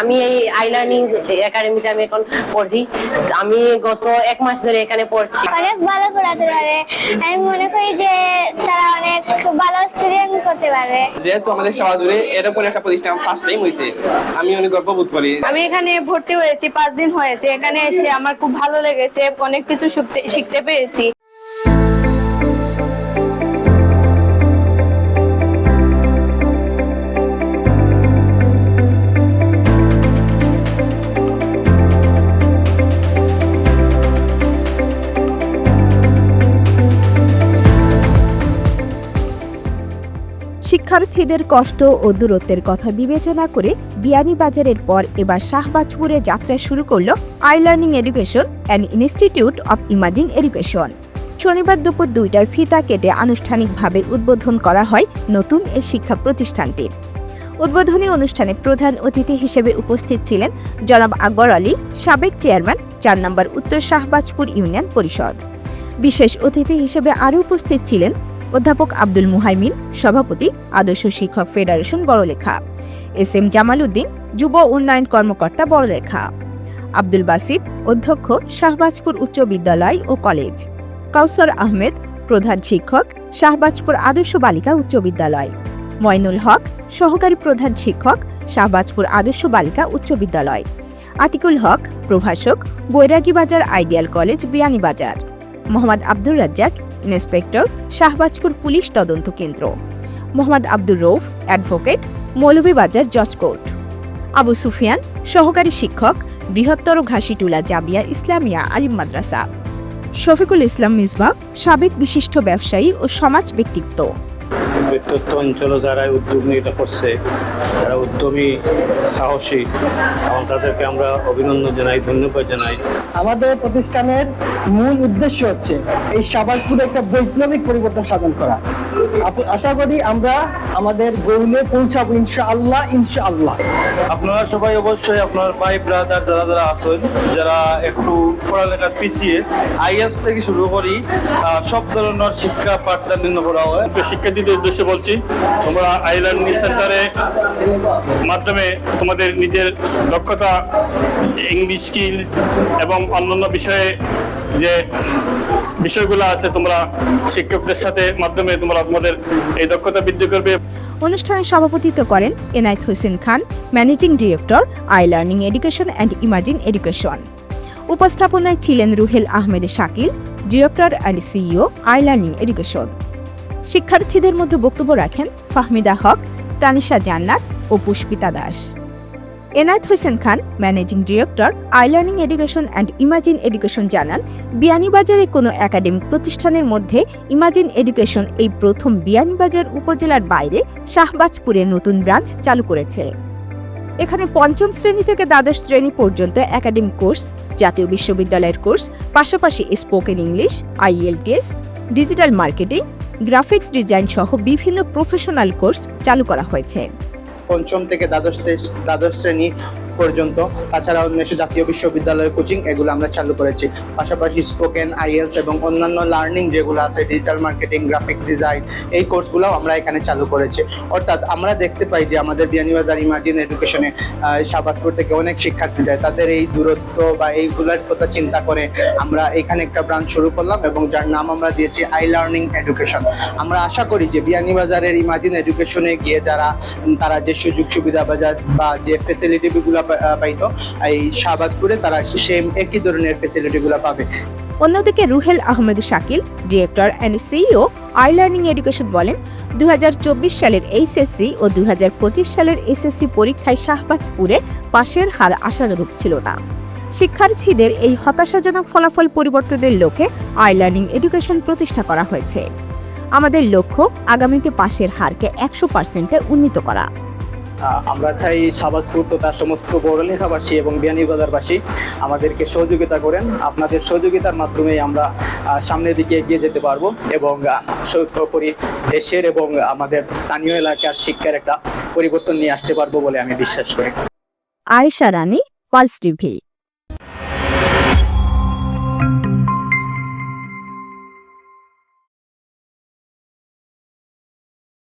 আমি এই I learning একাডেমিতে আমি এখন পড়ছি। আমি গত এক মাস ধরে এখানে পড়ছি। অনেক ভালো পড়াতে পারে। আমি মনে করি যে তারা অনেক ভালো স্টুডেন্ট করতে পারবে। যেহেতু আমাদের সমাজ জুড়ে এরকম একটা প্রতিষ্ঠান ফার্স্ট টাইম হয়েছে আমি অনেক গর্ববোধ করি। আমি এখানে ভর্তি হয়েছি পাঁচ দিন হয়েছে। এখানে এসে আমার খুব ভালো লেগেছে অনেক কিছু শিখতে- শিখতে পেরেছি। শিক্ষার্থীদের কষ্ট ও দূরত্বের কথা বিবেচনা করে বিয়ানীবাজারের পর এবার শাহবাজপুরে যাত্রা শুরু করল I learning education and institute of imaging education. শনিবার দুপুর দুইটায় ফিতা কেটে আনুষ্ঠানিকভাবে উদ্বোধন করা হয় নতুন এই শিক্ষা প্রতিষ্ঠানটির। উদ্বোধনী অনুষ্ঠানে প্রধান অতিথি হিসেবে উপস্থিত ছিলেন জনাব আকবর আলী, সাবেক চেয়ারম্যান, চার নম্বর উত্তর শাহবাজপুর ইউনিয়ন পরিষদ। বিশেষ অতিথি হিসেবে আরও উপস্থিত ছিলেন অধ্যাপক আব্দুল মুহাইমিন, সভাপতি আদর্শ শিক্ষক federation Barlekha. S M Jamal Uddin যুব উন্নয়ন কর্মকর্তা বড়লেখা। আব্দুল বাসিদ, অধ্যক্ষ শাহবাজপুর উচ্চ বিদ্যালয় ও কলেজ। কাউসর আহমেদ, প্রধান শিক্ষক শাহবাজপুর আদর্শ বালিকা উচ্চ বিদ্যালয়। ময়নুল হক, সহকারী প্রধান শিক্ষক শাহবাজপুর আদর্শ বালিকা উচ্চ বিদ্যালয়। আতিকুল হক, প্রভাষক Bairagibazar ideal college Beanibazar. Mohammad Abdur Razzak inspector Shahbazpur police তদন্ত কেন্দ্র। মোহাম্মদ আব্দুর রৌফ, অ্যাডভোকেট, মৌলভীবাজার জজ কোর্ট। আবু সুফিয়ান, সহকারী শিক্ষক, বৃহত্তর ঘাসিটুলা জাবিয়া ইসলামিয়া আলিম মাদ্রাসা। শফিকুল ইসলাম মিসবাক সাবেক বিশিষ্ট ব্যবসায়ী ও সমাজ ব্যক্তিত্ব। প্রত্যন্ত অঞ্চলে যারা উদ্যোগ নিয়ে এটা করছে যারা উদ্যমী, সাহসী, এবং তাদেরকে আমরা অভিনন্দন জানাই, ধন্যবাদ জানাই। আমাদের প্রতিষ্ঠানের মূল উদ্দেশ্য হচ্ছে এই সাবাসপুরে একটা বৈপ্লবিক পরিবর্তন সাধন করা। আশা করি আমরা আমাদের গোলে পৌঁছাবো ইনশাআল্লাহ ইনশাআল্লাহ। আপনারা সবাই অবশ্যই আপনার ভাই ব্রাদার যারা যারা আছেন যারা একটু পড়ালেখার পিছিয়ে আইএস থেকে শুরু করি সব ধরনের শিক্ষা পাঠদান নির্ণয় করা হয় শিক্ষার্থীদের উদ্দেশ্যে বলছি তোমরা আই লার্নিং সেন্টারে মাধ্যমে তোমাদের নিজের দক্ষতা ইংলিশ স্কিল এবং অন্যান্য বিষয়ে যে বিষয়গুলো আছে তোমরা শিক্ষকদের সাথে মাধ্যমে তোমরা এই দক্ষতা বৃদ্ধি করবে। অনুষ্ঠানে সভাপতিত্ব করেন Enayet Hossain Khan, managing director, I learning education and imagine education. উপস্থাপনায় ছিলেন Ruhel Ahmed Shakil, director and CEO, I learning education. শিক্ষার্থীদের মধ্যে বক্তব্য রাখেন ফাহমিদা হক, তানিশা জান্নাত ও Pushpita Das. Enayet Hossain Khan, managing director, I learning education and imagine education জানান বিয়ানীবাজারে কোনো academic প্রতিষ্ঠানের মধ্যে ইমাজিন এডুকেশন এই প্রথম বিয়ানীবাজার উপজেলার বাইরে শাহবাজপুরে নতুন ব্রাঞ্চ চালু করেছে। এখানে পঞ্চম শ্রেণি থেকে দ্বাদশ শ্রেণি পর্যন্ত একাডেমিক কোর্স, জাতীয় বিশ্ববিদ্যালয়ের কোর্স, পাশাপাশি spoken English IELTS digital marketing, graphics design সহ বিভিন্ন প্রফেশনাল কোর্স চালু করা হয়েছে। পঞ্চম থেকে দ্বাদশ দ্বাদশ শ্রেণি পর্যন্ত। তাছাড়া অন্যান্য জাতীয় বিশ্ববিদ্যালয়ের কোচিং এগুলো আমরা চালু করেছি। পাশাপাশি স্পোকেন আইএলস এবং অন্যান্য লার্নিং যেগুলো আছে ডিজিটাল মার্কেটিং গ্রাফিক ডিজাইন এই কোর্সগুলোও আমরা এখানে চালু করেছি। অর্থাৎ আমরা দেখতে পাই যে আমাদের বিয়ানীবাজার ইমাজিন এডুকেশনে শাহবাজপুর থেকে অনেক শিক্ষার্থী যায়। তাদের এই দূরত্ব বা এইগুলোর কথা চিন্তা করে আমরা এখানে একটা ব্রাঞ্চ শুরু করলাম এবং যার নাম আমরা দিয়েছি আই লার্নিং এডুকেশন আমরা আশা করি যে বিয়ানীবাজারের ইমাজিন এডুকেশনে গিয়ে যারা, তারা যে সুযোগ সুবিধা বা যে ফেসিলিটিগুলো পাইতো। এই শাহবাজপুরে তারা সেম একই ধরনের ফেসিলিটিগুলো পাবে। অন্যদিকে Ruhel Ahmed Shakil director and CEO I learning education বলেন দুই হাজার চব্বিশ সালের এইচএসসি ও দু হাজার পঁচিশ সালের এসএসসি পরীক্ষায় শাহবাজপুরে পাশের হার আশানুরূপ ছিল না। শিক্ষার্থীদের এই হতাশাজনক ফলাফল পরিবর্তনের লক্ষ্যে আই লার্নিং এডুকেশন প্রতিষ্ঠা করা হয়েছে। আমাদের লক্ষ্য আগামীতে পাশের হারকে একশো পার্সেন্টে উন্নীত করা। আমরা চাই শাহবাজপুর তো তার সমস্ত বড়লেখাবাসী এবং বিয়ানীবাজারবাসী আমাদেরকে সহযোগিতা করেন। আপনাদের সহযোগিতার মাধ্যমে আমরা সামনের দিকে এগিয়ে যেতে পারব এবং সর্বোপরি দেশের এবং আমাদের স্থানীয় এলাকার শিক্ষার একটা পরিবর্তন নিয়ে আসতে পারব বলে আমি বিশ্বাস করি। আয়েশা রানী পালস টিভি